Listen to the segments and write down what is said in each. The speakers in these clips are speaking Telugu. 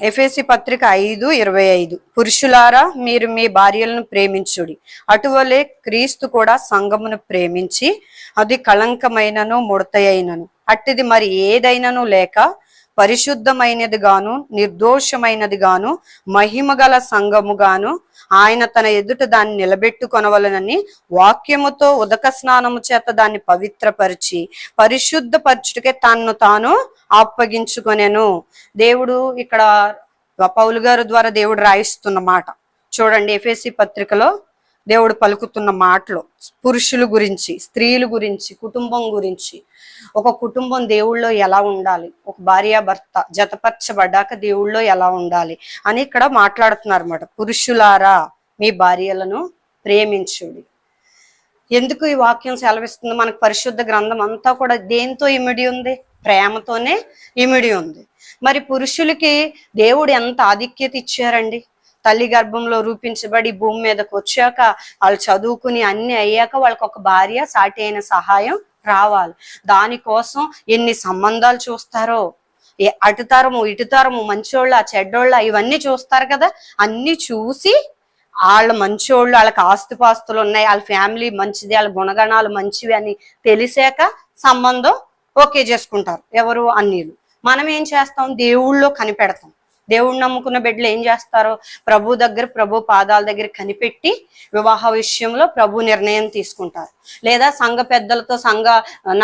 ఎఫ్ఎసి పత్రిక ఐదు ఇరవై ఐదు. పురుషులారా మీరు మీ భార్యలను ప్రేమించుడి. అటువలే క్రీస్తు కూడా సంఘమును ప్రేమించి అది కళంకమైనను ముడతయైనను. అట్టిది మరి ఏదైనను లేక పరిశుద్ధమైనది గాను నిర్దోషమైనది గాను మహిమగల సంఘము గాను ఆయన తన ఎదుట దాన్ని నిలబెట్టుకొనవలనని వాక్యముతో ఉదక స్నానము చేత దాన్ని పవిత్రపరిచి పరిశుద్ధపరచుటకే తన్ను తాను అప్పగించుకొనెను. దేవుడు ఇక్కడ పౌలు గారు ద్వారా దేవుడు రాయిస్తున్న మాట. చూడండి ఎఫ్ఎస్సి పత్రికలో దేవుడు పలుకుతున్న మాటలు. పురుషుల గురించి స్త్రీల గురించి కుటుంబం గురించి ఒక కుటుంబం దేవుళ్ళో ఎలా ఉండాలి? ఒక భార్య భర్త జతపరచబడ్డాక దేవుళ్ళో ఎలా ఉండాలి? అని ఇక్కడ మాట్లాడుతున్నారు అన్నమాట పురుషులారా మీ భార్యలను ప్రేమించుడి. ఎందుకు ఈ వాక్యం సెలవిస్తుంది? మనకు పరిశుద్ధ గ్రంథం అంతా కూడా దేంతో ఇమిడి ఉంది? ప్రేమతోనే ఇమిడి ఉంది. మరి పురుషులకి దేవుడు ఎంత ఆధిక్యత ఇచ్చారండి? తల్లి గర్భంలో రూపించబడి భూమి మీదకి వచ్చాక వాళ్ళు చదువుకుని అన్ని అయ్యాక వాళ్ళకి ఒక భార్య సాటి అయిన సహాయం రావాలి. దానికోసం ఎన్ని సంబంధాలు చూస్తారో? ఏ ఇటు తరము మంచోళ్ళ చెడ్డోళ్ళ ఇవన్నీ చూస్తారు కదా? అన్ని చూసి వాళ్ళ మంచోళ్ళు వాళ్ళకి ఆస్తిపాస్తులు ఉన్నాయి వాళ్ళ ఫ్యామిలీ మంచిది వాళ్ళ గుణగణాలు మంచివి అని తెలిసాక సంబంధం ఓకే చేసుకుంటారు ఎవరు? అన్నీలు. మనం ఏం చేస్తాం? దేవుళ్ళో కనిపెడతాం. దేవుడు నమ్ముకున్న బిడ్డలు ఏం చేస్తారో ప్రభు దగ్గర ప్రభు పాదాల దగ్గర కనిపెట్టి వివాహ విషయంలో ప్రభు నిర్ణయం తీసుకుంటారు. లేదా సంఘ పెద్దలతో సంఘ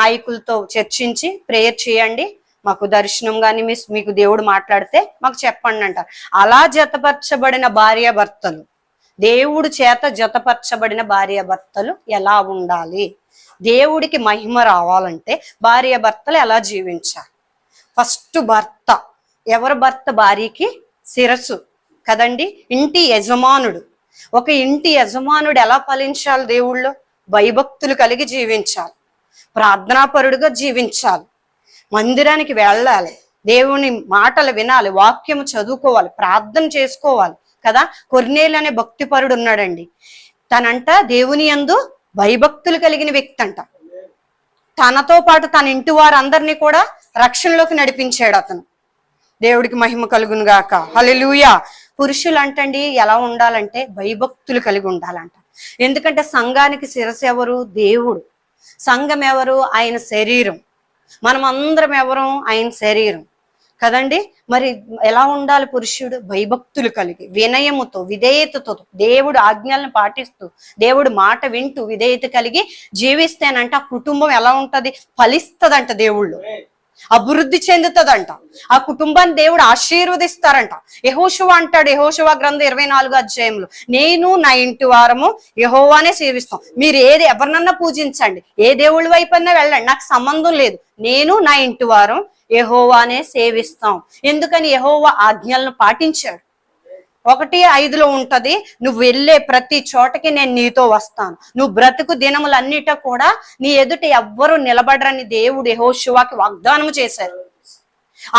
నాయకులతో చర్చించి ప్రేయర్ చేయండి. మాకు దర్శనం కానీ మీ మీకు దేవుడు మాట్లాడితే మాకు చెప్పండి అంటారు. అలా జతపరచబడిన భార్య భర్తలు దేవుడు చేత జతపరచబడిన భార్య భర్తలు ఎలా ఉండాలి? దేవుడికి మహిమ రావాలంటే భార్య భర్తలు ఎలా జీవించాలి? ఫస్ట్ భర్త ఎవరి భర్త భార్యకి శిరస్సు కదండి? ఇంటి యజమానుడు. ఒక ఇంటి యజమానుడు ఎలా ఫలించాలి దేవుళ్ళు? భయభక్తులు కలిగి జీవించాలి. ప్రార్థనాపరుడుగా జీవించాలి. మందిరానికి వెళ్ళాలి. దేవుని మాటలు వినాలి. వాక్యము చదువుకోవాలి. ప్రార్థన చేసుకోవాలి. కదా? కొర్నేలు అనే భక్తిపరుడు ఉన్నాడండి. తనంట దేవుని యందు భయభక్తులు కలిగిన వ్యక్తి అంట. తనతో పాటు తన ఇంటి వారందరినీ కూడా రక్షణలోకి నడిపించాడు అతను. దేవుడికి మహిమ కలుగును గాక. హల్లెలూయా. పురుషులు అంటండి ఎలా ఉండాలంటే భయభక్తులు కలిగి ఉండాలంట. ఎందుకంటే సంఘానికి శిరస్సు ఎవరు? దేవుడు. సంఘం ఎవరు? ఆయన శరీరం. మనం అందరం ఎవరు? ఆయన శరీరం. కదండి? మరి ఎలా ఉండాలి పురుషుడు? భయభక్తులు కలిగి వినయముతో విధేయతతో దేవుడు ఆజ్ఞలను పాటిస్తూ దేవుడు మాట వింటూ విధేయత కలిగి జీవిస్తేనంట ఆ కుటుంబం ఎలా ఉంటది? ఫలిస్తదంట దేవుళ్ళు. అభివృద్ధి చెందుతుందంట. ఆ కుటుంబాన్ని దేవుడు ఆశీర్వదిస్తారంట. యహోశువ అంటాడు యహోశువ గ్రంథం ఇరవై నాలుగు అధ్యాయంలో నేను నా ఇంటి వారము యహోవానే సేవిస్తాం. మీరు ఏది ఎవరినన్నా పూజించండి. ఏ దేవుడి వైపన్నా వెళ్ళండి. నాకు సంబంధం లేదు. నేను నా ఇంటి వారం యహోవానే సేవిస్తాం. ఎందుకని యహోవా ఆజ్ఞలను పాటించాడు? ఒకటి ఐదులో ఉంటది నువ్వు వెళ్ళే ప్రతి చోటకి నేను నీతో వస్తాను. నువ్వు బ్రతుకు దినములన్నిట కూడా నీ ఎదుట ఎవ్వరు నిలబడరని దేవుడు యహోశివాకి వాగ్దానం చేశారు.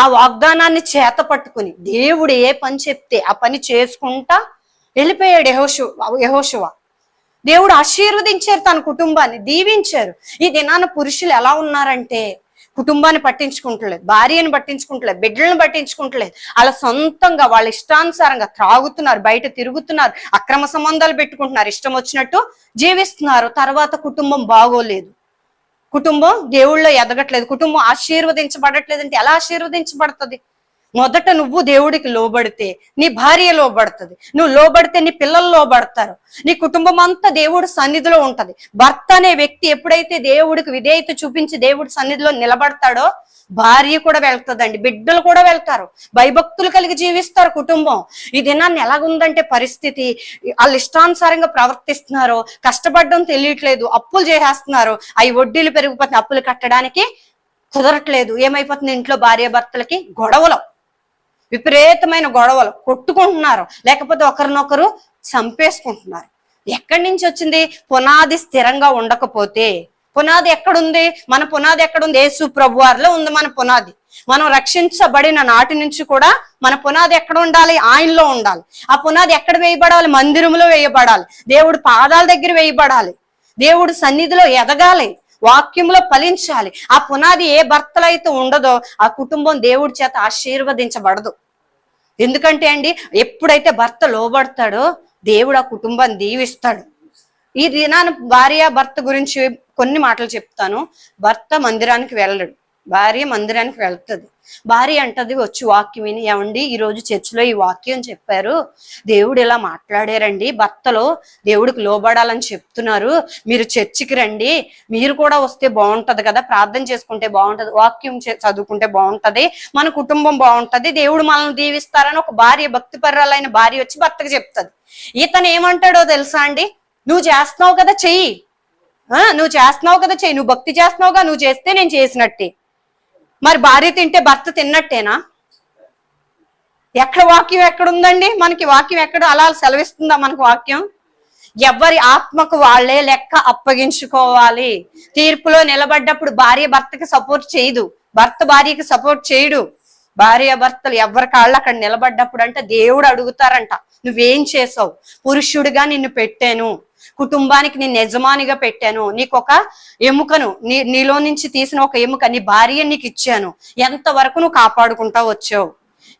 ఆ వాగ్దానాన్ని చేత పట్టుకుని దేవుడు ఏ పని చెప్తే ఆ పని చేసుకుంటా వెళ్ళిపోయాడు యహోశివ యహోశివ దేవుడు ఆశీర్వదించారు తన కుటుంబాన్ని దీవించారు. ఈ దినాన పురుషులు ఎలా ఉన్నారంటే కుటుంబాన్ని పట్టించుకుంటలేదు భార్యను పట్టించుకుంటలేదు బిడ్డలను పట్టించుకుంటలేదు. అలా సొంతంగా వాళ్ళ ఇష్టానుసారంగా త్రాగుతున్నారు బయట తిరుగుతున్నారు అక్రమ సంబంధాలు పెట్టుకుంటున్నారు ఇష్టం వచ్చినట్టు జీవిస్తున్నారు. తర్వాత కుటుంబం బాగోలేదు. కుటుంబం దేవుళ్ళో ఎదగట్లేదు. కుటుంబం ఆశీర్వదించబడట్లేదు అంటే ఎలా ఆశీర్వదించబడుతుంది? మొదట నువ్వు దేవుడికి లోబడితే నీ భార్య లోబడుతుంది. నువ్వు లోబడితే నీ పిల్లలు లోబడతారు. నీ కుటుంబం అంతా దేవుడి సన్నిధిలో ఉంటది. భర్త అనే వ్యక్తి ఎప్పుడైతే దేవుడికి విధేయత చూపించి దేవుడి సన్నిధిలో నిలబడతాడో భార్య కూడా వెళ్తుందండి. బిడ్డలు కూడా వెళ్తారు. భయభక్తులు కలిగి జీవిస్తారు కుటుంబం. ఈ దినాన్ని ఎలాగుందంటే పరిస్థితి. వాళ్ళు ఇష్టానుసారంగా ప్రవర్తిస్తున్నారు. కష్టపడడం తెలియట్లేదు. అప్పులు చేసేస్తున్నారు. అవి వడ్డీలు పెరిగిపోతున్నాయి. అప్పులు కట్టడానికి కుదరట్లేదు. ఏమైపోతుంది? ఇంట్లో భార్య భర్తలకి గొడవలు. విపరీతమైన గొడవలు కొట్టుకుంటున్నారు. లేకపోతే ఒకరినొకరు చంపేసుకుంటున్నారు. ఎక్కడి నుంచి వచ్చింది? పునాది స్థిరంగా ఉండకపోతే. పునాది ఎక్కడుంది? మన పునాది ఎక్కడుంది? యేసు ప్రభు వారిలో ఉంది మన పునాది. మనం రక్షించబడిన నాటి నుంచి కూడా మన పునాది ఎక్కడ ఉండాలి? ఆయనలో ఉండాలి. ఆ పునాది ఎక్కడ వేయబడాలి? మందిరంలో వేయబడాలి. దేవుడు పాదాల దగ్గర వేయబడాలి. దేవుడు సన్నిధిలో ఎదగాలి. వాక్యంలో ఫలించాలి. ఆ పునాది ఏ భర్తలో అయితే ఉండదో ఆ కుటుంబం దేవుడి చేత ఆశీర్వదించబడదు. ఎందుకంటే అండి ఎప్పుడైతే భర్త లోబడతాడో దేవుడు ఆ కుటుంబాన్ని దీవిస్తాడు. ఈ దినాన భార్య భర్త గురించి కొన్ని మాటలు చెప్తాను. భర్త మందిరానికి వెళ్ళడు. భార్య మందిరానికి వెళ్తుంది. భార్య అంటది వచ్చి వాక్యం విని ఏమండి? ఈ రోజు చర్చిలో ఈ వాక్యం చెప్పారు. దేవుడు ఇలా మాట్లాడారండి. భర్తలో దేవుడికి లోబడాలని చెప్తున్నారు. మీరు చర్చికి రండి. మీరు కూడా వస్తే బాగుంటది కదా. ప్రార్థన చేసుకుంటే బాగుంటది. వాక్యం చదువుకుంటే బాగుంటది. మన కుటుంబం బాగుంటది. దేవుడు మనల్ని దీవిస్తారని ఒక భార్య భక్తి పర్రాలైన భార్య వచ్చి భర్తకు చెప్తుంది. ఇతను ఏమంటాడో తెలుసా అండి? నువ్వు చేస్తున్నావు కదా చెయ్యి. ఆ, నువ్వు చేస్తున్నావు కదా చెయ్యి. నువ్వు భక్తి చేస్తున్నావుగా నువ్వు చేస్తే నేను చేసినట్టే. మరి భార్య తింటే భర్త తిన్నట్టేనా? ఎక్కడ వాక్యం ఎక్కడ ఉందండి మనకి వాక్యం ఎక్కడ అలా సెలవిస్తుందా మనకు వాక్యం? ఎవరి ఆత్మకు వాళ్ళే లెక్క అప్పగించుకోవాలి. తీర్పులో నిలబడ్డప్పుడు భార్య భర్తకి సపోర్ట్ చేయదు. భర్త భార్యకి సపోర్ట్ చేయడు. భార్య భర్తలు ఎవరి కాళ్ళు అక్కడ నిలబడ్డప్పుడు అంటే దేవుడు అడుగుతారంట నువ్వేం చేసావు? పురుషుడిగా నిన్ను పెట్టాను. కుటుంబానికి నేను యజమానిగా పెట్టాను. నీకు ఒక ఎముకను నీ నీలో నుంచి తీసిన ఒక ఎముక నీ భార్య నీకు ఇచ్చాను. ఎంతవరకు నువ్వు కాపాడుకుంటా వచ్చావు?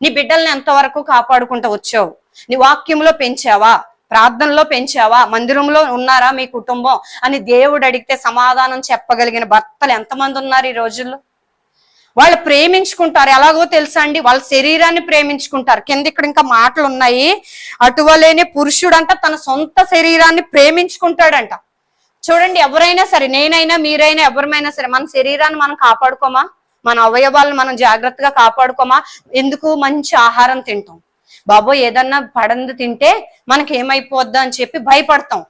నీ బిడ్డల్ని ఎంతవరకు కాపాడుకుంటా వచ్చావు? నీ వాక్యంలో పెంచావా? ప్రార్థనలో పెంచావా? మందిరంలో ఉన్నారా మీ కుటుంబం? అని దేవుడు అడిగితే సమాధానం చెప్పగలిగిన భర్తలు ఎంతమంది ఉన్నారు ఈ రోజుల్లో? వాళ్ళు ప్రేమించుకుంటారు. ఎలాగో తెలుసా అండి? వాళ్ళ శరీరాన్ని ప్రేమించుకుంటారు. కింద ఇక్కడ ఇంకా మాటలు ఉన్నాయి అటువలేని పురుషుడంట తన సొంత శరీరాన్ని ప్రేమించుకుంటాడంట. చూడండి ఎవరైనా సరే నేనైనా మీరైనా ఎవరిమైనా సరే మన శరీరాన్ని మనం కాపాడుకోమా? మన అవయవాలను మనం జాగ్రత్తగా కాపాడుకోమా? ఎందుకు? మంచి ఆహారం తింటాం. బాబోయ్ ఏదన్నా పడంది తింటే మనకి ఏమైపోద్దా అని చెప్పి భయపడతాం.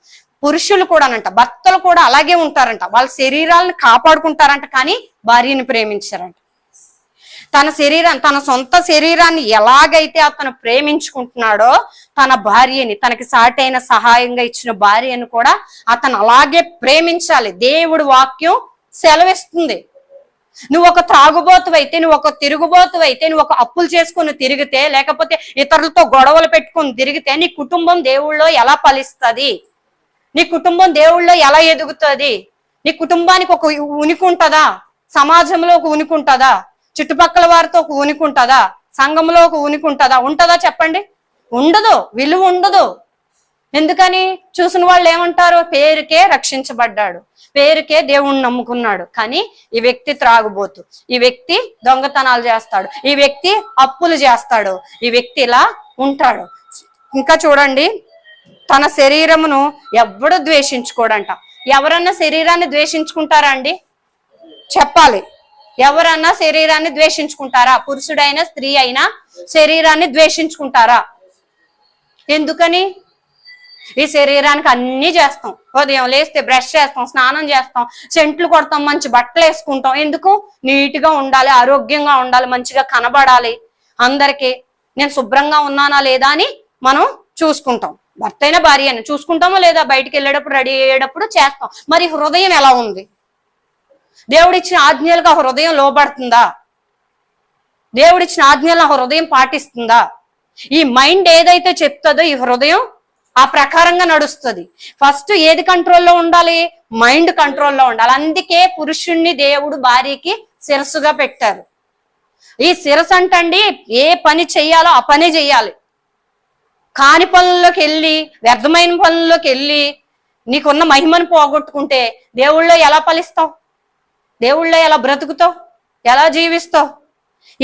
పురుషులు కూడానంట భర్తలు కూడా అలాగే ఉంటారంట. వాళ్ళ శరీరాలను కాపాడుకుంటారంట కానీ భార్యని ప్రేమించారంట. తన శరీరం తన సొంత శరీరాన్ని ఎలాగైతే అతను ప్రేమించుకుంటున్నాడో తన భార్యని తనకి సాటైన సహాయంగా ఇచ్చిన భార్యను కూడా అతను అలాగే ప్రేమించాలి. దేవుడు వాక్యం సెలవిస్తుంది. నువ్వు ఒక త్రాగుబోతువైతే నువ్వు ఒక తిరుగుబోతువైతే నువ్వు ఒక అప్పులు చేసుకుని తిరిగితే లేకపోతే ఇతరులతో గొడవలు పెట్టుకుని తిరిగితే నీ కుటుంబం దేవుళ్ళో ఎలా ఫలిస్తుంది? నీ కుటుంబం దేవుళ్ళో ఎలా ఎదుగుతుంది? నీ కుటుంబానికి ఒక ఉనికి ఉంటుందా? సమాజంలో ఒక ఉనికి ఉంటుందా? చుట్టుపక్కల వారితో ఒక ఉనికి ఉంటుందా సంఘంలో ఒక ఉనికి ఉంటుందా ఉంటుందా చెప్పండి? ఉండదు విలువ ఉండదు. ఎందుకని? చూసిన వాళ్ళు ఏమంటారు? పేరుకే రక్షించబడ్డాడు. పేరుకే దేవుణ్ణి నమ్ముకున్నాడు. కానీ ఈ వ్యక్తి త్రాగుబోతు. ఈ వ్యక్తి దొంగతనాలు చేస్తాడు. ఈ వ్యక్తి అప్పులు చేస్తాడు. ఈ వ్యక్తి ఇలా ఉంటాడు. ఇంకా చూడండి తన శరీరమును ఎవ్వడు ద్వేషించుకోడంట. ఎవరన్నా శరీరాన్ని ద్వేషించుకుంటారా అండి? చెప్పాలి. ఎవరన్నా శరీరాన్ని ద్వేషించుకుంటారా? పురుషుడైనా స్త్రీ అయినా శరీరాన్ని ద్వేషించుకుంటారా? ఎందుకని? ఈ శరీరానికి అన్ని చేస్తాం. ఉదయం లేస్తే బ్రష్ చేస్తాం స్నానం చేస్తాం సెంట్లు కొడతాం మంచి బట్టలు వేసుకుంటాం. ఎందుకు? నీట్గా ఉండాలి ఆరోగ్యంగా ఉండాలి మంచిగా కనబడాలి. అందరికి నేను శుభ్రంగా ఉన్నానా లేదా అని మనం చూసుకుంటాం. భర్త అయినా భార్య అయినా చూసుకుంటామో లేదా బయటికి వెళ్ళేటప్పుడు రెడీ అయ్యేటప్పుడు చేస్తాం. మరి హృదయం ఎలా ఉంది? దేవుడిచ్చిన ఆజ్ఞలుగా హృదయం లోబడుతుందా? దేవుడిచ్చిన ఆజ్ఞలను ఆ హృదయం పాటిస్తుందా? ఈ మైండ్ ఏదైతే చెప్తుందో ఈ హృదయం ఆ ప్రకారంగా నడుస్తుంది. ఫస్ట్ ఏది కంట్రోల్లో ఉండాలి? మైండ్ కంట్రోల్లో ఉండాలి. అందుకే పురుషుణ్ణి దేవుడు భార్యకి శిరస్సుగా పెట్టారు. ఈ శిరస్ అంటండి ఏ పని చెయ్యాలో ఆ పని చెయ్యాలి. కాని పనుల్లోకి వెళ్ళి వ్యర్థమైన పనుల్లోకి వెళ్ళి నీకున్న మహిమను పోగొట్టుకుంటే దేవుళ్ళో ఎలా ఫలిస్తావు? దేవుళ్ళ ఎలా బ్రతుకుతావు? ఎలా జీవిస్తావు?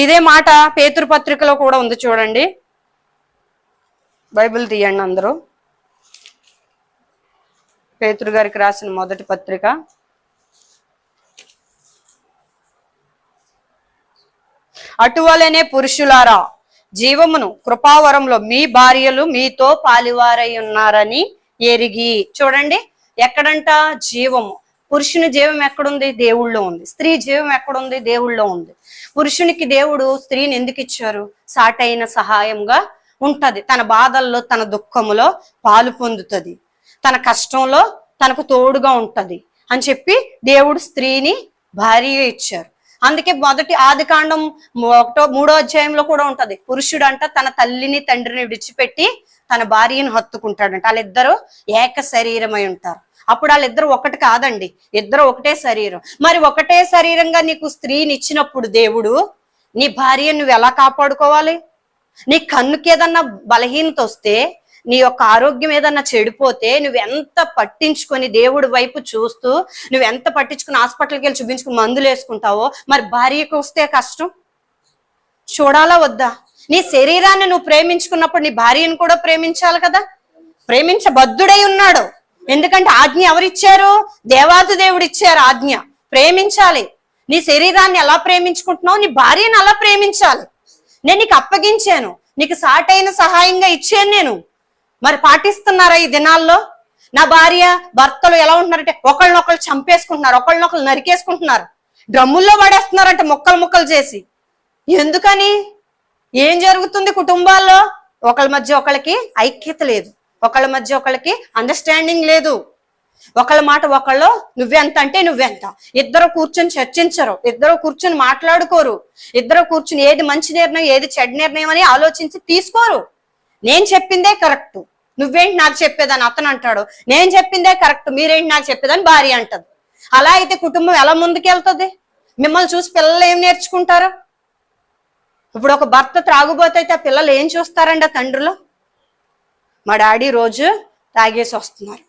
ఇదే మాట పేతురు పత్రికలో కూడా ఉంది చూడండి. బైబిల్ తీయండి అందరూ. పేతురు గారికి రాసిన మొదటి పత్రిక. అటువలనే పురుషులారా జీవమును కృపావరంలో మీ భార్యలు మీతో పాలివారై ఉన్నారని ఎరిగి. చూడండి ఎక్కడంట? జీవము. పురుషుని జీవం ఎక్కడుంది? దేవుళ్ళో ఉంది. స్త్రీ జీవం ఎక్కడుంది? దేవుళ్ళో ఉంది. పురుషునికి దేవుడు స్త్రీని ఎందుకు ఇచ్చారు? సాటైన సహాయంగా ఉంటది. తన బాధల్లో తన దుఃఖములో పాలు పొందుతుంది. తన కష్టంలో తనకు తోడుగా ఉంటది అని చెప్పి దేవుడు స్త్రీని భార్యగా ఇచ్చారు. అందుకే మొదటి ఆది కాండం ఒకటో మూడో అధ్యాయంలో కూడా ఉంటది. పురుషుడు అంట తన తల్లిని తండ్రిని విడిచిపెట్టి తన భార్యను హత్తుకుంటాడంట. వాళ్ళిద్దరూ ఏక శరీరమై ఉంటారు. అప్పుడు వాళ్ళిద్దరు ఒకటి కాదండి. ఇద్దరు ఒకటే శరీరం. మరి ఒకటే శరీరంగా నీకు స్త్రీని ఇచ్చినప్పుడు దేవుడు నీ భార్యను నువ్వు ఎలా కాపాడుకోవాలి? నీ కన్నుకి ఏదన్నా బలహీనత వస్తే నీ యొక్క ఆరోగ్యం ఏదన్నా చెడిపోతే నువ్వెంత పట్టించుకొని దేవుడి వైపు చూస్తూ నువ్వెంత పట్టించుకుని హాస్పిటల్కి వెళ్ళి చూపించుకుని మందులు వేసుకుంటావో మరి భార్యకు వస్తే కష్టం? చూడాలా వద్దా? నీ శరీరాన్ని నువ్వు ప్రేమించుకున్నప్పుడు నీ భార్యను కూడా ప్రేమించాలి కదా? ప్రేమించబద్ధుడై ఉన్నాడు. ఎందుకంటే ఆజ్ఞ ఎవరిచ్చారు? దేవాది దేవుడు ఇచ్చారు ఆజ్ఞ. ప్రేమించాలి. నీ శరీరాన్ని ఎలా ప్రేమించుకుంటున్నావు? నీ భార్యను అలా ప్రేమించాలి? నేను నీకు అప్పగించాను. నీకు సాటైన సహాయంగా ఇచ్చాను నేను. మరి పాటిస్తున్నారా ఈ దినాల్లో? నా భార్య భర్తలు ఎలా ఉంటున్నారంటే ఒకళ్ళనొకళ్ళు చంపేసుకుంటున్నారు ఒకళ్ళనొకళ్ళు నరికేసుకుంటున్నారు. డ్రమ్ముల్లో పడేస్తున్నారంటే ముక్కలు ముక్కలు చేసి. ఎందుకని? ఏం జరుగుతుంది కుటుంబాల్లో? ఒకళ్ళ మధ్య ఒకళ్ళకి ఐక్యత లేదు. ఒకళ్ళ మధ్య ఒకళ్ళకి అండర్స్టాండింగ్ లేదు. ఒకళ్ళ మాట ఒకళ్ళు నువ్వెంత అంటే నువ్వెంత ఇద్దరు కూర్చొని చర్చించరు. ఇద్దరు కూర్చొని మాట్లాడుకోరు. ఇద్దరు కూర్చొని ఏది మంచి నిర్ణయం ఏది చెడ్డ నిర్ణయం అని ఆలోచించి తీసుకోరు. నేను చెప్పిందే కరెక్ట్ నువ్వేంటి నాకు చెప్పేదని అతను అంటాడు. నేను చెప్పిందే కరెక్ట్ మీరేంటి నాకు చెప్పేదని భార్య అంటది. అలా అయితే కుటుంబం ఎలా ముందుకెళ్తుంది? మిమ్మల్ని చూసి పిల్లలు ఏం నేర్చుకుంటారు? ఇప్పుడు ఒక భర్త త్రాగుబోతే అయితే ఆ పిల్లలు ఏం చూస్తారండి ఆ తండ్రులు? మా డాడీ రోజు తాగేసి వస్తున్నారు.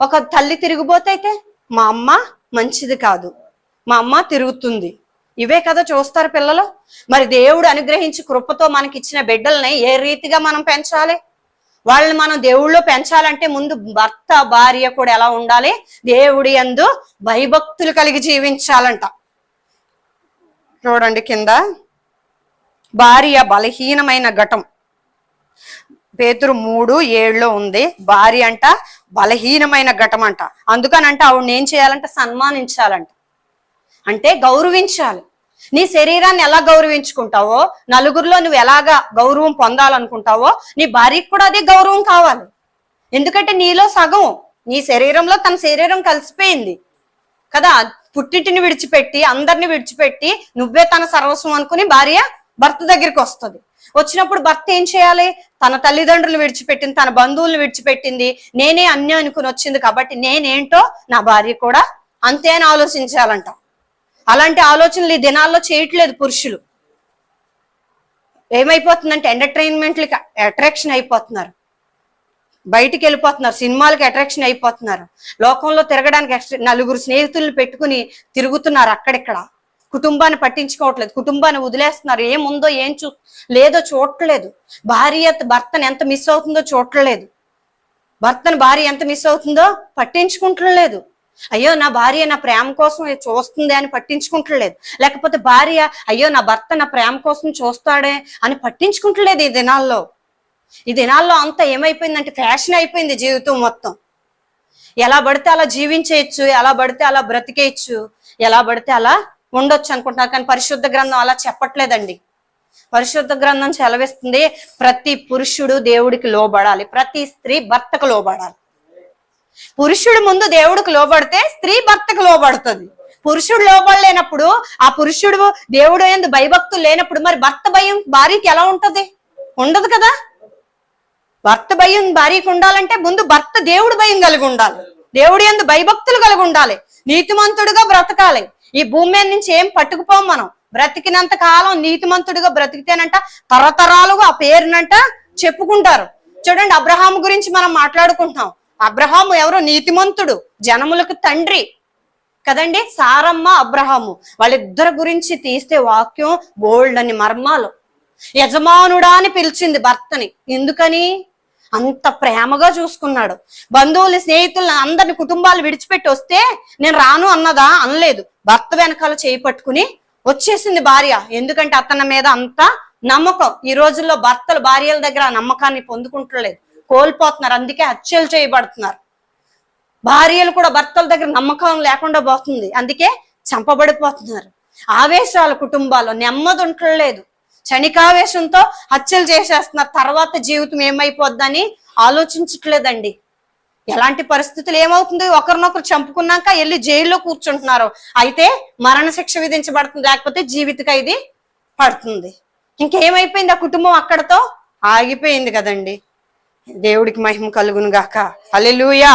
ఒక తల్లి తిరిగిపోతే అయితే మా అమ్మ మంచిది కాదు. మా అమ్మ తిరుగుతుంది. ఇవే కదా చూస్తారు పిల్లలు. మరి దేవుడు అనుగ్రహించి కృపతో మనకి ఇచ్చిన బిడ్డల్ని ఏ రీతిగా మనం పెంచాలి? వాళ్ళని మనం దేవుళ్ళో పెంచాలంటే ముందు భర్త భార్య కూడా ఎలా ఉండాలి? దేవుడి ఎందు భయభక్తులు కలిగి జీవించాలంట. చూడండి కింద. భార్య బలహీనమైన ఘటం. పేతురు మూడు ఏడులో ఉంది భార్య అంట బలహీనమైన ఘటమంట. అందుకనంట ఆవిడని ఏం చేయాలంట? సన్మానించాలంట. అంటే గౌరవించాలి. నీ శరీరాన్ని ఎలా గౌరవించుకుంటావో నలుగురిలో నువ్వు ఎలాగా గౌరవం పొందాలనుకుంటావో నీ భార్యకు కూడా అదే గౌరవం కావాలి. ఎందుకంటే నీలో సగం నీ శరీరంలో తన శరీరం కలిసిపోయింది. కదా? పుట్టింటిని విడిచిపెట్టి అందరిని విడిచిపెట్టి నువ్వే తన సర్వస్వం అనుకుని భార్య భర్త దగ్గరికి వస్తుంది. వచ్చినప్పుడు భర్త ఏం చేయాలి? తన తల్లిదండ్రులు విడిచిపెట్టింది తన బంధువులను విడిచిపెట్టింది. నేనే అన్య అనుకుని వచ్చింది కాబట్టి నేనేంటో నా భార్య కూడా అంతే అని ఆలోచించాలంట. అలాంటి ఆలోచనలు ఈ దినాల్లో చేయట్లేదు పురుషులు. ఏమైపోతుందంటే ఎంటర్టైన్మెంట్లకి అట్రాక్షన్ అయిపోతున్నారు. బయటికి వెళ్ళిపోతున్నారు సినిమాలకి అట్రాక్షన్ అయిపోతున్నారు. లోకంలో తిరగడానికి నలుగురు స్నేహితులను పెట్టుకుని తిరుగుతున్నారు అక్కడిక్కడ. కుటుంబాన్ని పట్టించుకోవట్లేదు కుటుంబాన్ని వదిలేస్తున్నారు. ఏముందో ఏం చూ లేదో చూడట్లేదు. భార్య భర్తను ఎంత మిస్ అవుతుందో చూడట్లేదు. భర్తను భార్య ఎంత మిస్ అవుతుందో పట్టించుకుంటలేదు. అయ్యో నా భార్య నా ప్రేమ కోసం చూస్తుంది అని పట్టించుకుంటలేదు. లేకపోతే భార్య అయ్యో నా భర్త నా ప్రేమ కోసం చూస్తాడే అని పట్టించుకుంటలేదు ఈ దినాల్లో. ఈ దినాల్లో అంతా ఏమైపోయిందంటే ఫ్యాషన్ అయిపోయింది జీవితం మొత్తం. ఎలా పడితే అలా జీవించేయచ్చు ఎలా పడితే అలా బ్రతికేయచ్చు ఎలా పడితే అలా ఉండొచ్చు అనుకుంటున్నారు కానీ పరిశుద్ధ గ్రంథం అలా చెప్పట్లేదండి. పరిశుద్ధ గ్రంథం సెలవిస్తుంది ప్రతి పురుషుడు దేవుడికి లోబడాలి ప్రతి స్త్రీ భర్తకు లోబడాలి. పురుషుడు ముందు దేవుడికి లోబడితే స్త్రీ భర్తకు లోబడుతుంది. పురుషుడు లోబడలేనప్పుడు ఆ పురుషుడు దేవుడు ఎందు భయభక్తులు లేనప్పుడు మరి భర్త భయం భార్యకి ఎలా ఉంటది? ఉండదు కదా? భర్త భయం భార్యకు ఉండాలంటే ముందు భర్త దేవుడు భయం కలిగి ఉండాలి. దేవుడి ఎందు భయభక్తులు కలిగి ఉండాలి. నీతిమంతుడుగా బ్రతకాలి. ఈ భూమి మీద నుంచి ఏం పట్టుకుపోం మనం? బ్రతికినంత కాలం నీతిమంతుడిగా బ్రతికితేనంట తరతరాలుగా ఆ పేరునంట చెప్పుకుంటారు. చూడండి అబ్రహాం గురించి మనం మాట్లాడుకుంటున్నాం. అబ్రహాము ఎవరు? నీతిమంతుడు జనములకు తండ్రి కదండి? సారమ్మ అబ్రహాము. వాళ్ళిద్దరి గురించి తీస్తే వాక్యం బోల్డ్ అని మర్మాలు. యజమానుడా అని పిలిచింది భర్తని. ఎందుకని? అంత ప్రేమగా చూసుకున్నాడు. బంధువులు స్నేహితులు అందరిని కుటుంబాలు విడిచిపెట్టి వస్తే నేను రాను అన్నదా? అనలేదు. భర్త వెనకాల చేయి పట్టుకుని వచ్చేసింది భార్య. ఎందుకంటే అతని మీద అంత నమ్మకం. ఈ రోజుల్లో భర్తలు భార్యల దగ్గర ఆ నమ్మకాన్ని పొందుకుంటలేదు. కోల్పోతున్నారు. అందుకే హత్యలు చేయబడుతున్నారు. భార్యలు కూడా భర్తల దగ్గర నమ్మకం లేకుండా పోతుంది. అందుకే చంపబడిపోతున్నారు. ఆవేశాలు కుటుంబాల్లో నెమ్మది ఉండలేదు చనికావేశంతో హత్యలు చేసేస్తున్నారు తర్వాత జీవితం ఏమైపోద్దని ఆలోచించట్లేదండి. ఎలాంటి పరిస్థితులు ఏమవుతుంది? ఒకరినొకరు చంపుకున్నాక వెళ్ళి జైల్లో కూర్చుంటున్నారు. అయితే మరణ శిక్ష విధించబడుతుంది. లేకపోతే జీవిత ఖైదీ పడుతుంది. ఇంకేమైపోయింది? ఆ కుటుంబం అక్కడతో ఆగిపోయింది కదండి. దేవుడికి మహిమ కలుగును గాక అల్లెలుయా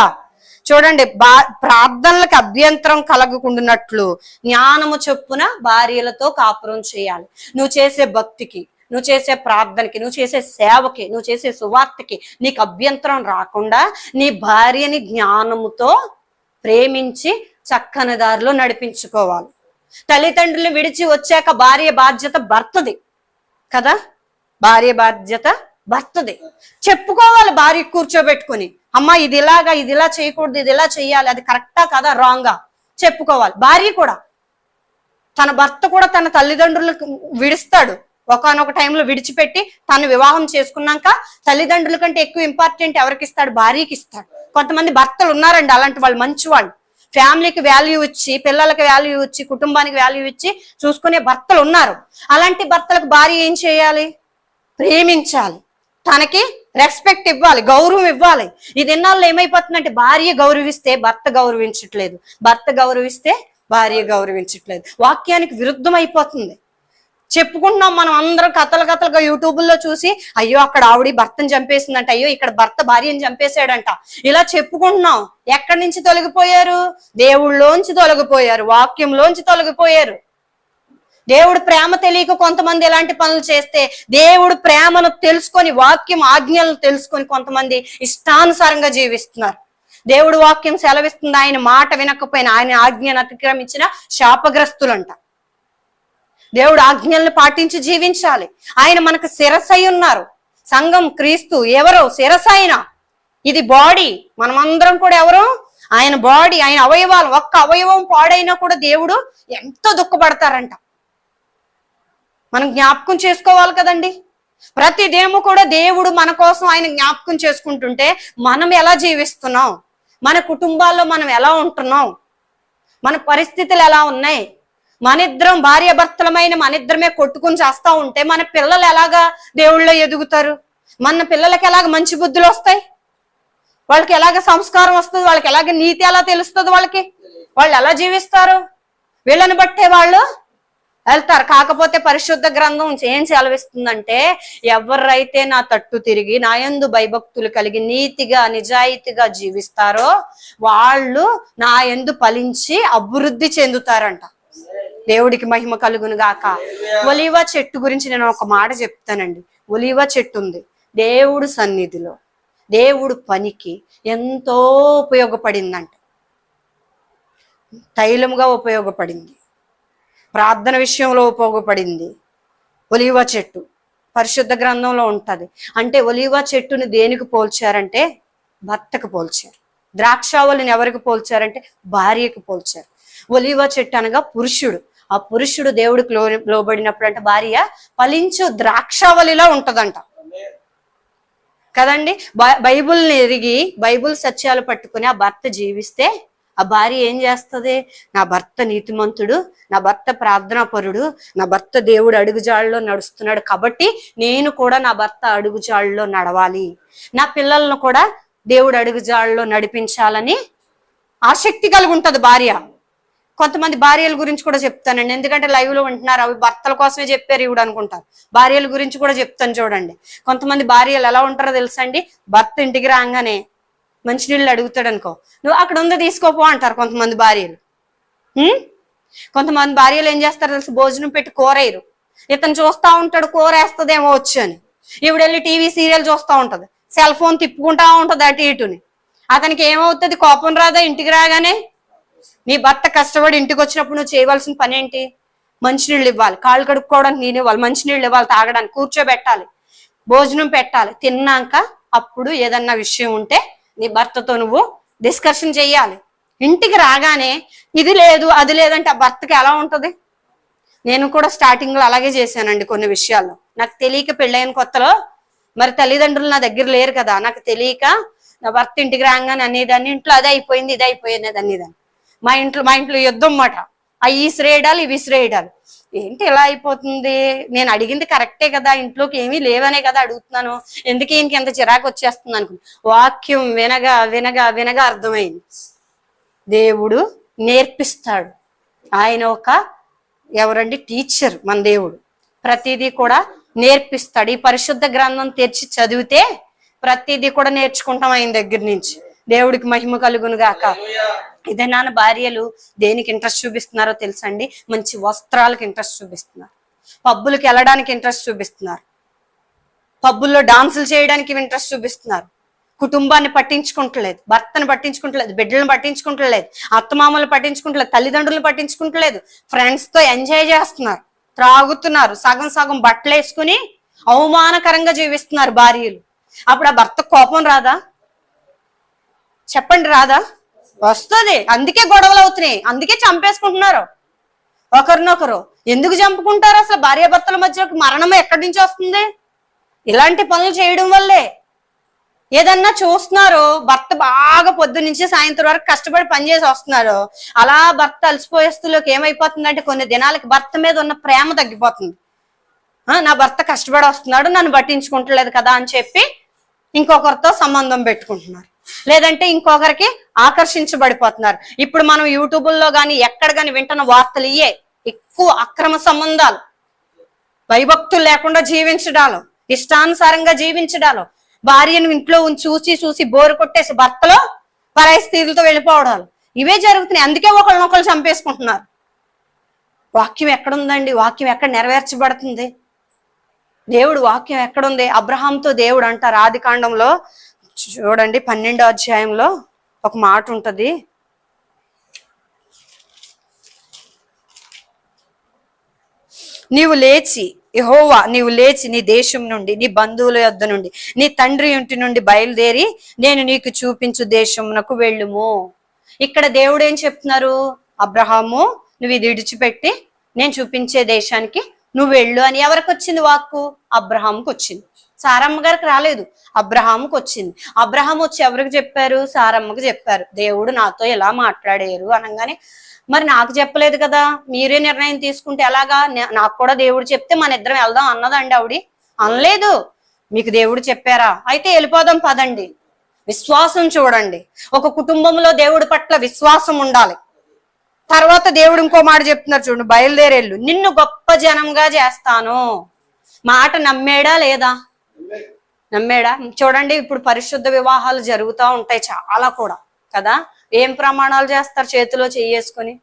చూడండి బా ప్రార్థనలకు అభ్యంతరం కలగకుండానట్లు జ్ఞానము చొప్పున భార్యలతో కాపురం చేయాలి. నువ్వు చేసే భక్తికి నువ్వు చేసే ప్రార్థనకి నువ్వు చేసే సేవకి నువ్వు చేసే సువార్తకి నీకు అభ్యంతరం రాకుండా నీ భార్యని జ్ఞానముతో ప్రేమించి చక్కని దారిలో నడిపించుకోవాలి. తల్లిదండ్రులు విడిచి వచ్చాక భార్య బాధ్యత భర్తది కదా? భార్య బాధ్యత భర్తది చెప్పుకోవాలి భార్య కూర్చోబెట్టుకుని అమ్మ ఇది ఇలాగా ఇది ఇలా చేయకూడదు ఇది ఇలా చేయాలి అది కరెక్టా కదా రాంగా చెప్పుకోవాలి. భార్య కూడా తన భర్త కూడా తన తల్లిదండ్రులకు విడుస్తాడు. ఒకనొక టైంలో విడిచిపెట్టి తను వివాహం చేసుకున్నాక తల్లిదండ్రుల కంటే ఎక్కువ ఇంపార్టెంట్ ఎవరికి ఇస్తాడు? భార్యకి ఇస్తాడు. కొంతమంది భర్తలు ఉన్నారండి అలాంటి వాళ్ళు మంచి వాళ్ళు ఫ్యామిలీకి వాల్యూ ఇచ్చి పిల్లలకి వాల్యూ ఇచ్చి కుటుంబానికి వాల్యూ ఇచ్చి చూసుకునే భర్తలు ఉన్నారు. అలాంటి భర్తలకు భార్య ఏం చేయాలి? ప్రేమించాలి. తనకి రెస్పెక్ట్ ఇవ్వాలి గౌరవం ఇవ్వాలి. ఇది ఎన్నాళ్ళు ఏమైపోతుందంటే భార్య గౌరవిస్తే భర్త గౌరవించట్లేదు. భర్త గౌరవిస్తే భార్య గౌరవించట్లేదు. వాక్యానికి విరుద్ధం అయిపోతుంది చెప్పుకుంటున్నాం మనం అందరం కథలు కథలుగా యూట్యూబ్లో చూసి అయ్యో అక్కడ ఆవిడ భర్తను చంపేసిందంట అయ్యో ఇక్కడ భర్త భార్యను చంపేశాడంట. ఇలా చెప్పుకుంటున్నాం. ఎక్కడి నుంచి తొలగిపోయారు? దేవుళ్ళలోంచి తొలగిపోయారు వాక్యంలోంచి తొలగిపోయారు. దేవుడు ప్రేమ తెలియక కొంతమంది ఎలాంటి పనులు చేస్తే దేవుడు ప్రేమను తెలుసుకొని వాక్యం ఆజ్ఞలను తెలుసుకొని కొంతమంది ఇష్టానుసారంగా జీవిస్తున్నారు. దేవుడు వాక్యం సెలవిస్తుంది ఆయన మాట వినకపోయినా ఆయన ఆజ్ఞను అతిక్రమించిన శాపగ్రస్తులంట. దేవుడు ఆజ్ఞల్ని పాటించి జీవించాలి. ఆయన మనకు శిరసై ఉన్నారు. సంఘం క్రీస్తు ఎవరో శిరసైన. ఇది బాడీ. మనమందరం కూడా ఎవరు? ఆయన బాడీ ఆయన అవయవాలు. ఒక్క అవయవం పాడైనా కూడా దేవుడు ఎంతో దుఃఖపడతారంట. మనం జ్ఞాపకం చేసుకోవాలి కదండి. ప్రతిదేము కూడా దేవుడు మన కోసం ఆయన జ్ఞాపకం చేసుకుంటుంటే మనం ఎలా జీవిస్తున్నాం? మన కుటుంబాల్లో మనం ఎలా ఉంటున్నాం? మన పరిస్థితులు ఎలా ఉన్నాయి? మన ఇద్దరం భార్య భర్తలమైన మన ఇద్దరమే కొట్టుకుని చేస్తా ఉంటే మన పిల్లలు ఎలాగా దేవుళ్ళో ఎదుగుతారు? మన పిల్లలకి ఎలాగ మంచి బుద్ధులు వస్తాయి? వాళ్ళకి ఎలాగ సంస్కారం వస్తుంది? వాళ్ళకి ఎలాగ నీతి ఎలా తెలుస్తుంది వాళ్ళకి? వాళ్ళు ఎలా జీవిస్తారు? వీళ్ళని బట్టే వాళ్ళు వెళ్తారు. కాకపోతే పరిశుద్ధ గ్రంథం ఏం సెలవిస్తుందంటే ఎవరైతే నా తట్టు తిరిగి నా యందు భయభక్తులు కలిగి నీతిగా నిజాయితీగా జీవిస్తారో వాళ్ళు నా యందు ఫలించి అభివృద్ధి చెందుతారంట. దేవుడికి మహిమ కలుగును గాక. ఒలివ చెట్టు గురించి నేను ఒక మాట చెప్తానండి. ఒలివ చెట్టు ఉంది. దేవుడు సన్నిధిలో దేవుడు పనికి ఎంతో ఉపయోగపడిందంట. తైలముగా ఉపయోగపడింది. ప్రార్థన విషయంలో ఉపయోగపడింది. ఒలివ చెట్టు. పరిశుద్ధ గ్రంథంలో ఉంటుంది. అంటే ఒలివ చెట్టుని దేనికి పోల్చారంటే భర్తకు పోల్చారు. ద్రాక్షావళిని ఎవరికి పోల్చారంటే భార్యకు పోల్చారు. ఒలివ చెట్టు అనగా పురుషుడు. ఆ పురుషుడు దేవుడికి లో లోబడినప్పుడు అంటే భార్య ఫలించు ద్రాక్షావళిలా ఉంటదంట. కదండి? బై- ఎరిగి బైబిల్ సత్యాలు పట్టుకుని ఆ భర్త జీవిస్తే ఆ భార్య ఏం చేస్తుంది? నా భర్త నీతిమంతుడు నా భర్త ప్రార్థనాపరుడు నా భర్త దేవుడు అడుగుజాళ్ళలో నడుస్తున్నాడు కాబట్టి నేను కూడా నా భర్త అడుగుజాళ్ళలో నడవాలి. నా పిల్లలను కూడా దేవుడు అడుగుజాళ్ళలో నడిపించాలని ఆసక్తి కలిగి ఉంటుంది భార్య. కొంతమంది భార్యల గురించి కూడా చెప్తానండి. ఎందుకంటే లైవ్లో ఉంటున్నారు అవి భర్తల కోసమే చెప్పారు ఇవిడు అనుకుంటారు. భార్యల గురించి కూడా చెప్తాను చూడండి. కొంతమంది భార్యలు ఎలా ఉంటారో తెలుసండి భర్త ఇంటికి రాగానే మంచినీళ్ళు అడుగుతాడు అనుకో నువ్వు అక్కడ ఉందో తీసుకోపో అంటారు కొంతమంది భార్యలు. కొంతమంది భార్యలు ఏం చేస్తారు తెలుసు? భోజనం పెట్టి కూరేయరు. ఇతను చూస్తా ఉంటాడు కోరేస్తుందేమో వచ్చు అని. ఈవిడెళ్ళి టీవీ సీరియల్ చూస్తా ఉంటది. సెల్ ఫోన్ తిప్పుకుంటా ఉంటది అటు ఇటుని. అతనికి ఏమవుతుంది? కోపం రాదా? ఇంటికి రాగానే నీ భర్త కష్టపడి ఇంటికి వచ్చినప్పుడు నువ్వు చేయవలసిన పని ఏంటి? మంచినీళ్ళు ఇవ్వాలి. కాళ్ళు కడుక్కోవడానికి నేను ఇవ్వాలి. మంచినీళ్ళు ఇవ్వాలి తాగడానికి కూర్చోబెట్టాలి. భోజనం పెట్టాలి. తిన్నాక అప్పుడు ఏదన్నా విషయం ఉంటే నీ భర్తతో నువ్వు డిస్కషన్ చెయ్యాలి. ఇంటికి రాగానే ఇది లేదు అది లేదంటే ఆ భర్తకి ఎలా ఉంటది? నేను కూడా స్టార్టింగ్లో అలాగే చేశానండి కొన్ని విషయాల్లో. నాకు తెలియక పెళ్ళైన కొత్తలో మరి తల్లిదండ్రులు నా దగ్గర లేరు కదా నాకు తెలియక నా భర్త ఇంటికి రాగానే అనేదాన్ని ఇంట్లో అదే అయిపోయింది ఇది అయిపోయింది అనేదాన్ని. మా ఇంట్లో మా ఇంట్లో యుద్ధం మాట అవి విసిరేయడాలు ఇవి విసిరేయడాలు ఏంటి ఇలా అయిపోతుంది? నేను అడిగింది కరెక్టే కదా ఇంట్లోకి ఏమీ లేవనే కదా అడుగుతున్నాను. ఎందుకు ఈయనకి ఎంత చిరాకు వచ్చేస్తుంది అనుకుని వాక్యం వినగా వినగా వినగా అర్థమైంది. దేవుడు నేర్పిస్తాడు. ఆయన ఒక ఎవరండి? టీచర్ మన దేవుడు. ప్రతిదీ కూడా నేర్పిస్తాడు. ఈ పరిశుద్ధ గ్రంథం తెరిచి చదివితే ప్రతిదీ కూడా నేర్చుకుంటాం ఆయన దగ్గర నుంచి. దేవుడికి మహిమ కలుగును గాక. ఇదేనా భార్యలు దేనికి ఇంట్రెస్ట్ చూపిస్తున్నారో తెలుసండి? మంచి వస్త్రాలకు ఇంట్రెస్ట్ చూపిస్తున్నారు. పబ్బులకు వెళ్ళడానికి ఇంట్రెస్ట్ చూపిస్తున్నారు. పబ్బుల్లో డాన్సులు చేయడానికి ఇంట్రెస్ట్ చూపిస్తున్నారు. కుటుంబాన్ని పట్టించుకుంటలేదు. భర్తను పట్టించుకుంటలేదు. బిడ్డలను పట్టించుకుంటలేదు. అత్తమామలు పట్టించుకుంటలేదు. తల్లిదండ్రులను పట్టించుకుంటలేదు. ఫ్రెండ్స్తో ఎంజాయ్ చేస్తున్నారు. త్రాగుతున్నారు. సగం సగం బట్టలు వేసుకుని అవమానకరంగా జీవిస్తున్నారు భార్యలు. అప్పుడు ఆ భర్త కోపం రాదా? చెప్పండి రాదా వస్తుంది. అందుకే గొడవలు అవుతున్నాయి. అందుకే చంపేసుకుంటున్నారు. ఒకరినొకరు. ఎందుకు చంపుకుంటారు అసలు భార్యాభర్తల మధ్య మరణం ఎక్కడి నుంచి వస్తుంది? ఇలాంటి పనులు చేయడం వల్లే. ఏదన్నా చూస్తున్నారు భర్త బాగా పొద్దు నుంచి సాయంత్రం వరకు కష్టపడి పనిచేసి వస్తున్నారు. అలా భర్త అలసిపోయేస్తులోకి ఏమైపోతుందంటే కొన్ని దినాలకి భర్త మీద ఉన్న ప్రేమ తగ్గిపోతుంది. నా భర్త కష్టపడి వస్తున్నాడు నన్ను పట్టించుకుంటలేదు కదా అని చెప్పి ఇంకొకరితో సంబంధం పెట్టుకుంటున్నారు. లేదంటే ఇంకొకరికి ఆకర్షించబడిపోతున్నారు. ఇప్పుడు మనం యూట్యూబుల్లో కానీ ఎక్కడ కానీ వింటున్న వార్తలు ఇయే ఎక్కువ అక్రమ సంబంధాలు. భయభక్తులు లేకుండా జీవించడాలు ఇష్టానుసారంగా జీవించడాలు భార్యను ఇంట్లో ఉంచి చూసి చూసి బోరు కొట్టేసి భర్తలో పరాయి వెళ్ళిపోవడాలు. ఇవే జరుగుతున్నాయి. అందుకే ఒకళ్ళనొకళ్ళు చంపేసుకుంటున్నారు. వాక్యం ఎక్కడుందండి? వాక్యం ఎక్కడ నెరవేర్చబడుతుంది? దేవుడు వాక్యం ఎక్కడుంది? అబ్రహాంతో దేవుడు అంటారు. ఆది కాండంలో చూడండి పన్నెండో అధ్యాయంలో ఒక మాట ఉంటుంది. నీవు లేచి యహోవా నీవు లేచి నీ దేశం నుండి నీ బంధువుల యొద్ద నుండి నీ తండ్రి ఇంటి నుండి బయలుదేరి నేను నీకు చూపించు దేశమునకు వెళ్ళుము. ఇక్కడ దేవుడు ఏం చెప్తున్నారు? అబ్రహాము నువ్వు ఇది విడిచిపెట్టి నేను చూపించే దేశానికి నువ్వు వెళ్ళు అని ఎవరికి వచ్చింది వాక్కు? అబ్రహాంకి వచ్చింది సారమ్మ గారికి రాలేదు. అబ్రహాంకి వచ్చింది. అబ్రహాం వచ్చి ఎవరికి చెప్పారు? సారమ్మకి చెప్పారు. దేవుడు నాతో ఎలా మాట్లాడారు అనగానే మరి నాకు చెప్పలేదు కదా. మీరే నిర్ణయం తీసుకుంటే ఎలాగా? నాకు కూడా దేవుడు చెప్తే మన ఇద్దరం వెళ్దాం అన్నదండి ఆవిడి. అనలేదు. మీకు దేవుడు చెప్పారా? అయితే వెళ్ళిపోదాం పదండి. విశ్వాసం చూడండి. ఒక కుటుంబంలో దేవుడి పట్ల విశ్వాసం ఉండాలి. తర్వాత దేవుడు ఇంకో మాట చెప్తున్నారు చూడండి. బయలుదేరేళ్ళు. నిన్ను గొప్ప జనంగా చేస్తాను. మాట నమ్మేడా లేదా? నమ్మేడా? చూడండి ఇప్పుడు పరిశుద్ధ వివాహాలు జరుగుతూ ఉంటాయి చాలా కూడా కదా? ఏం ప్రమాణాలు చేస్తారు చేతిలో చెయ్యేసుకొని?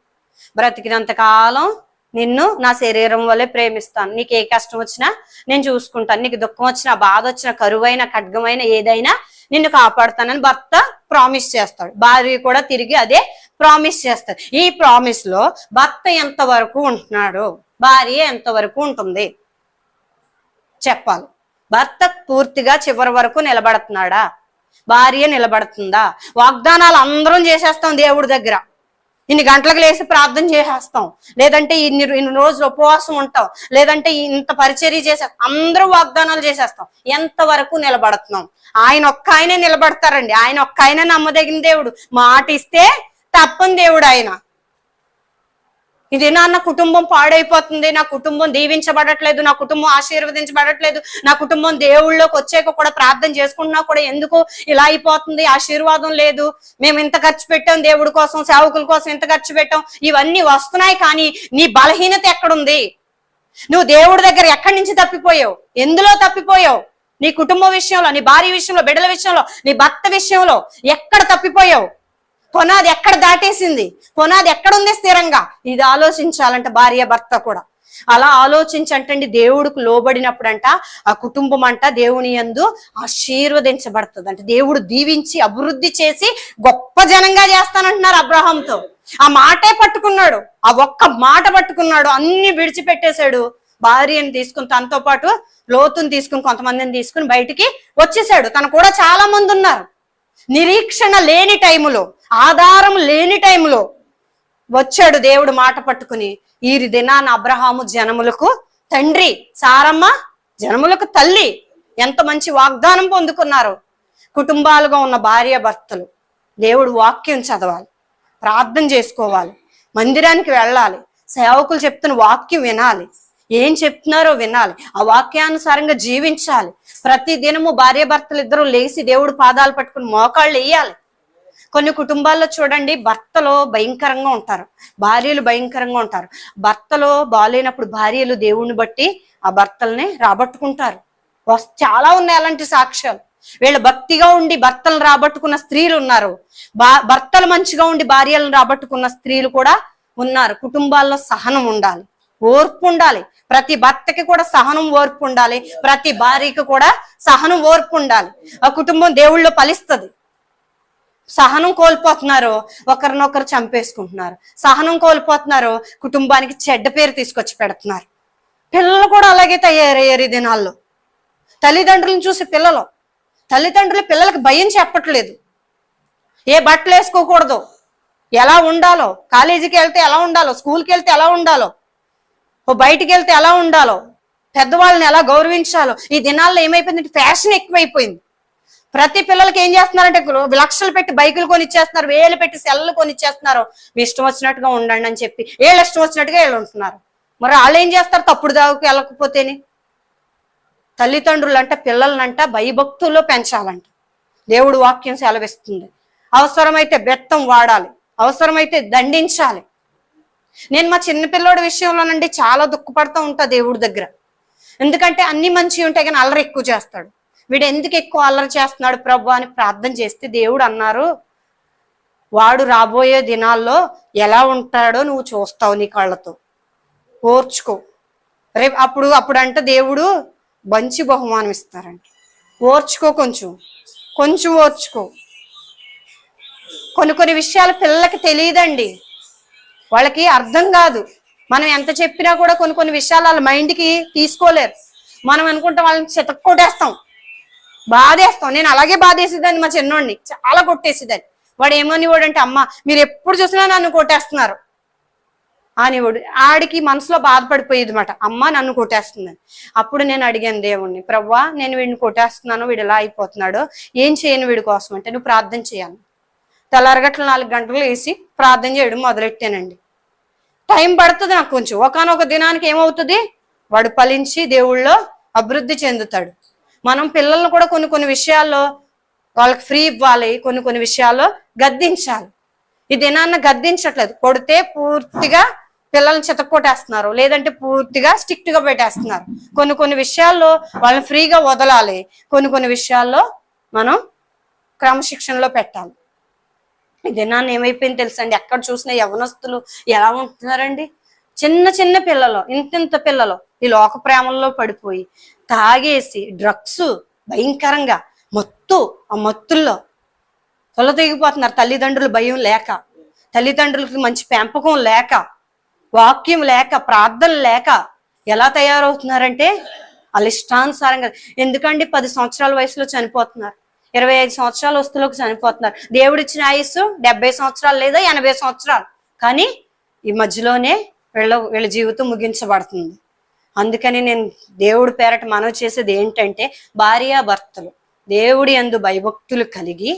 బ్రతికినంత కాలం నిన్ను నా శరీరం వల్లే ప్రేమిస్తాను. నీకు ఏ కష్టం వచ్చినా నేను చూసుకుంటాను. నీకు దుఃఖం వచ్చినా బాధ వచ్చినా కరువైన ఖడ్గమైన ఏదైనా నిన్ను కాపాడుతానని భర్త ప్రామిస్ చేస్తాడు. భార్య కూడా తిరిగి అదే ప్రామిస్ చేస్తాడు. ఈ ప్రామిస్లో భర్త ఎంత వరకు ఉంటున్నాడు భార్య ఎంత వరకు ఉంటుంది? చెప్పాలి. భర్త పూర్తిగా చివరి వరకు నిలబడుతున్నాడా? భార్య నిలబడుతుందా? వాగ్దానాలు అందరం చేసేస్తాం దేవుడి దగ్గర. ఇన్ని గంటలకు లేసి ప్రార్థన చేసేస్తాం. లేదంటే ఇన్ని ఇన్ని రోజులు ఉపవాసం ఉంటాం. లేదంటే ఇంత పరిచర్య చేసే అందరూ వాగ్దానాలు చేసేస్తాం. ఎంత వరకు నిలబడుతున్నాం? ఆయన ఒక్క ఆయనే నిలబడతారండి. ఆయన ఒక్క ఆయన నమ్మదగిన దేవుడు. మాట ఇస్తే తప్పని దేవుడు ఆయన. ఇది నా కుటుంబం పాడైపోతుంది నా కుటుంబం దీవించబడట్లేదు నా కుటుంబం ఆశీర్వదించబడట్లేదు నా కుటుంబం దేవుళ్ళలోకి వచ్చాక కూడా ప్రార్థన చేసుకుంటున్నా కూడా ఎందుకు ఇలా అయిపోతుంది? ఆశీర్వాదం లేదు. మేము ఇంత ఖర్చు పెట్టాం దేవుడి కోసం సేవకుల కోసం ఇంత ఖర్చు పెట్టాం. ఇవన్నీ వస్తున్నాయి కానీ నీ బలహీనత ఎక్కడుంది? నువ్వు దేవుడి దగ్గర ఎక్కడి నుంచి తప్పిపోయావు? ఎందులో తప్పిపోయావు? నీ కుటుంబ విషయంలో నీ భార్య విషయంలో బిడ్డల విషయంలో నీ భర్త విషయంలో ఎక్కడ తప్పిపోయావు? పునాది ఎక్కడ దాటేసింది? పునాది ఎక్కడుంది స్థిరంగా? ఇది ఆలోచించాలంట భార్య భర్త కూడా. అలా ఆలోచించంటండి దేవుడికి లోబడినప్పుడంట ఆ కుటుంబం అంట దేవుని యందు ఆశీర్వదించబడుతుంది అంటే దేవుడు దీవించి అభివృద్ధి చేసి గొప్ప జనంగా చేస్తానంటున్నారు అబ్రహంతో. ఆ మాటే పట్టుకున్నాడు. ఆ ఒక్క మాట పట్టుకున్నాడు. అన్ని విడిచిపెట్టేశాడు. భార్యని తీసుకుని తనతో పాటు లోతుని తీసుకుని కొంతమందిని తీసుకుని బయటికి వచ్చేసాడు తను కూడా చాలా మంది ఉన్నారు. నిరీక్షణ లేని టైములో ఆధారం లేని టైములో వచ్చాడు దేవుడు మాట పట్టుకుని ఈ దినాన అబ్రహాము జనములకు తండ్రి సారమ్మ జనములకు తల్లి ఎంత మంచి వాగ్దానం పొందుకున్నారు. కుటుంబాలుగా ఉన్న భార్య భర్తలు దేవుడు వాక్యం చదవాలి ప్రార్థన చేసుకోవాలి మందిరానికి వెళ్ళాలి సేవకులు చెప్తున్న వాక్యం వినాలి ఏం చెప్తున్నారో వినాలి ఆ వాక్యానుసారంగా జీవించాలి. ప్రతి దినము భార్య భర్తలు ఇద్దరు లేచి దేవుడు పాదాలు పట్టుకుని మోకాళ్ళు వేయాలి. కొన్ని కుటుంబాల్లో చూడండి భర్తలో భయంకరంగా ఉంటారు. భార్యలు భయంకరంగా ఉంటారు. భర్తలో బాగాలేనప్పుడు భార్యలు దేవుణ్ణి బట్టి ఆ భర్తల్ని రాబట్టుకుంటారు. చాలా ఉన్నాయి అలాంటి సాక్ష్యాలు. వీళ్ళ భక్తిగా ఉండి భర్తలను రాబట్టుకున్న స్త్రీలు ఉన్నారు. బా భర్తలు మంచిగా ఉండి భార్యలను రాబట్టుకున్న స్త్రీలు కూడా ఉన్నారు. కుటుంబాల్లో సహనం ఉండాలి. ఓర్పు ఉండాలి. ప్రతి భర్తకి కూడా సహనం ఓర్పు ఉండాలి. ప్రతి భార్యకి కూడా సహనం ఓర్పు ఉండాలి. ఆ కుటుంబం దేవుళ్ళో ఫలిస్తుంది. సహనం కోల్పోతున్నారు. ఒకరినొకరు చంపేసుకుంటున్నారు. సహనం కోల్పోతున్నారు. కుటుంబానికి చెడ్డ పేరు తీసుకొచ్చి పెడుతున్నారు. పిల్లలు కూడా అలాగే తయారయ్యారు ఈ దినాల్లో. తల్లిదండ్రులను చూసి పిల్లలు. తల్లిదండ్రులు పిల్లలకు భయం చెప్పట్లేదు. ఏ బట్టలు వేసుకోకూడదు. ఎలా ఉండాలో. కాలేజీకి వెళ్తే ఎలా ఉండాలో. స్కూల్కి వెళ్తే ఎలా ఉండాలో. ఓ బయటికి వెళ్తే ఎలా ఉండాలో. పెద్దవాళ్ళని ఎలా గౌరవించాలో. ఈ దినాల్లో ఏమైపోయిందంటే ఫ్యాషన్ ఎక్కువైపోయింది. ప్రతి పిల్లలకి ఏం చేస్తున్నారంటే లక్షలు పెట్టి బైకులు కొనిచ్చేస్తున్నారు వేలు పెట్టి సెల్లు కొనిచ్చేస్తున్నారు. మీ ఇష్టం వచ్చినట్టుగా ఉండండి అని చెప్పి. వీళ్ళు ఇష్టం వచ్చినట్టుగా వీళ్ళు ఉంటున్నారు. మరి వాళ్ళు ఏం చేస్తారు? తప్పుడు దావుకు వెళ్ళకపోతేని. తల్లిదండ్రులంట పిల్లలనంట భయభక్తుల్లో పెంచాలంట. దేవుడు వాక్యం సెలవిస్తుంది. అవసరమైతే బెత్తం వాడాలి. అవసరమైతే దండించాలి. నేను మా చిన్నపిల్లోడి విషయంలోనండి చాలా దుఃఖపడుతూ ఉంటా దేవుడి దగ్గర. ఎందుకంటే అన్ని మంచి ఉంటాయి కానీ అల్లరి ఎక్కువ చేస్తాడు. వీడు ఎందుకు ఎక్కువ అల్లరి చేస్తున్నాడు ప్రభు అని ప్రార్థన చేస్తే దేవుడు అన్నారు వాడు రాబోయే దినాల్లో ఎలా ఉంటాడో నువ్వు చూస్తావు నీ కళ్ళతో. ఓర్చుకో. రేపు అప్పుడు అప్పుడంట దేవుడు మంచి బహుమానం ఇస్తారంట. ఓర్చుకో కొంచెం. కొంచెం ఓర్చుకో. కొన్ని కొన్ని విషయాలు పిల్లలకి తెలియదండి. వాళ్ళకి అర్థం కాదు. మనం ఎంత చెప్పినా కూడా కొన్ని కొన్ని విషయాలు వాళ్ళ మైండ్కి తీసుకోలేరు. మనం అనుకుంటాం వాళ్ళని చితక్కొట్టేస్తాం. బాధేస్తాం. నేను అలాగే బాధేసేదాన్ని మా చిన్నోడిని. చాలా కొట్టేసేదాన్ని. వాడు ఏమని అంటే అమ్మ మీరు ఎప్పుడు చూసినా నన్ను కొట్టేస్తున్నారు. అనేవాడు. ఆడికి మనసులో బాధపడిపోయేది మాట అమ్మ నన్ను కొట్టేస్తుందని. అప్పుడు నేను అడిగాను దేవుణ్ణి ప్రవ్వా నేను వీడిని కొట్టేస్తున్నాను వీడు ఎలా అయిపోతున్నాడు. ఏం చేయను వీడి కోసం అంటే నువ్వు ప్రార్థన చేయాలి. తెల్లారగట్ల నాలుగు గంటలు వేసి ప్రార్థన చేయడం మొదలెట్టానండి. టైం పడుతుంది నాకు కొంచెం. ఒకనొక దినానికి ఏమవుతుంది? వాడు ఫలించి దేవుళ్ళో అభివృద్ధి చెందుతాడు. మనం పిల్లల్ని కూడా కొన్ని కొన్ని విషయాల్లో వాళ్ళకి ఫ్రీ ఇవ్వాలి కొన్ని కొన్ని విషయాల్లో గద్దించాలి. ఈ దినాన్న గద్దించట్లేదు. కొడితే పూర్తిగా పిల్లల్ని చితక్కొట్టేస్తున్నారు. లేదంటే పూర్తిగా స్ట్రిక్ట్గా పెట్టేస్తున్నారు. కొన్ని కొన్ని విషయాల్లో వాళ్ళని ఫ్రీగా వదలాలి. కొన్ని కొన్ని విషయాల్లో మనం క్రమశిక్షణలో పెట్టాలి. ఈ దినాన్ని ఏమైపోయింది తెలుసండి? ఎక్కడ చూసినా యవనస్తులు ఎలా ఉంటున్నారండి? చిన్న చిన్న పిల్లలు ఇంతింత పిల్లలు ఈ లోక ప్రేమల్లో పడిపోయి తాగేసి డ్రగ్స్ భయంకరంగా మత్తు ఆ మత్తుల్లో తొలతెగిపోతున్నారు తల్లిదండ్రులు భయం లేక తల్లిదండ్రులకి మంచి పెంపకం లేక వాక్యం లేక ప్రార్థన లేక ఎలా తయారవుతున్నారంటే వాళ్ళ ఇష్టానుసారంగా ఎందుకండి పది సంవత్సరాల వయసులో చనిపోతున్నారు? ఇరవై ఐదు సంవత్సరాల వస్తువులకు చనిపోతున్నారు. దేవుడిచ్చిన ఆయుస్సు డెబ్బై సంవత్సరాలు లేదా ఎనభై సంవత్సరాలు. కానీ ఈ మధ్యలోనే వీళ్ళ వీళ్ళ జీవితం ముగించబడుతుంది. అందుకని నేను దేవుడి పేరట మనవి చేసేది ఏంటంటే భార్యాభర్తలు దేవుడి అందు భయభక్తులు కలిగి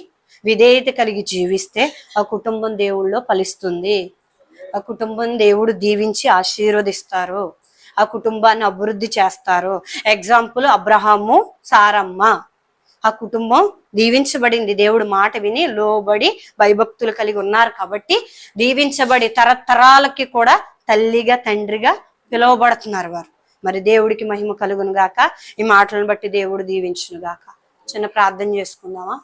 విధేయత కలిగి జీవిస్తే ఆ కుటుంబం దేవుళ్ళో ఫలిస్తుంది. ఆ కుటుంబం దేవుడు దీవించి ఆశీర్వదిస్తారు. ఆ కుటుంబాన్ని అభివృద్ధి చేస్తారు. Example Abraham Saramma. ఆ కుటుంబం దీవించబడింది. దేవుడు మాట విని లోబడి భయభక్తులు కలిగి ఉన్నారు కాబట్టి దీవించబడి తరతరాలకి కూడా తల్లిగా తండ్రిగా పిలువబడుతున్నారు వారు. మరి దేవుడికి మహిమ కలుగును గాక ఈ మాటలను బట్టి దేవుడు దీవించును గాక చిన్న ప్రార్థన చేసుకుందామా?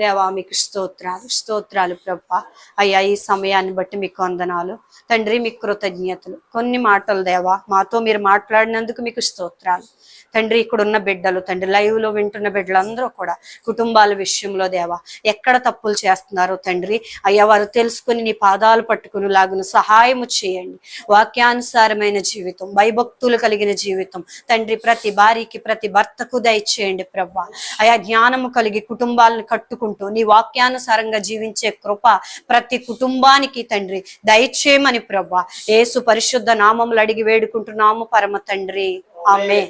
దేవా మీకు స్తోత్రాలు స్తోత్రాలు ప్రభా. అయ్యా ఈ సమయాన్ని బట్టి మీకు వందనాలు. తండ్రి మీకు కృతజ్ఞతలు. కొన్ని మాటలు దేవా మాతో మీరు మాట్లాడినందుకు మీకు స్తోత్రాలు. తండ్రి ఇక్కడ ఉన్న బిడ్డలు తండ్రి లైవ్లో వింటున్న బిడ్డలందరూ కూడా కుటుంబాల విషయంలో దేవా ఎక్కడ తప్పులు చేస్తున్నారో తండ్రి అయ్యా వారు తెలుసుకుని నీ పాదాలు పట్టుకుని లాగున సహాయము చేయండి. వాక్యానుసారమైన జీవితం భయభక్తులు కలిగిన జీవితం. తండ్రి ప్రతి భార్యకి ప్రతి భర్తకు దయచేయండి ప్రభా. అయా జ్ఞానము కలిగి కుటుంబాలను కట్టుకుంటూ నీ వాక్యానుసారంగా జీవించే కృప ప్రతి కుటుంబానికి తండ్రి. దయచేయమని ప్రభా. ఏసు పరిశుద్ధ నామములు అడిగి వేడుకుంటున్నాము పరమ తండ్రి. ఆమె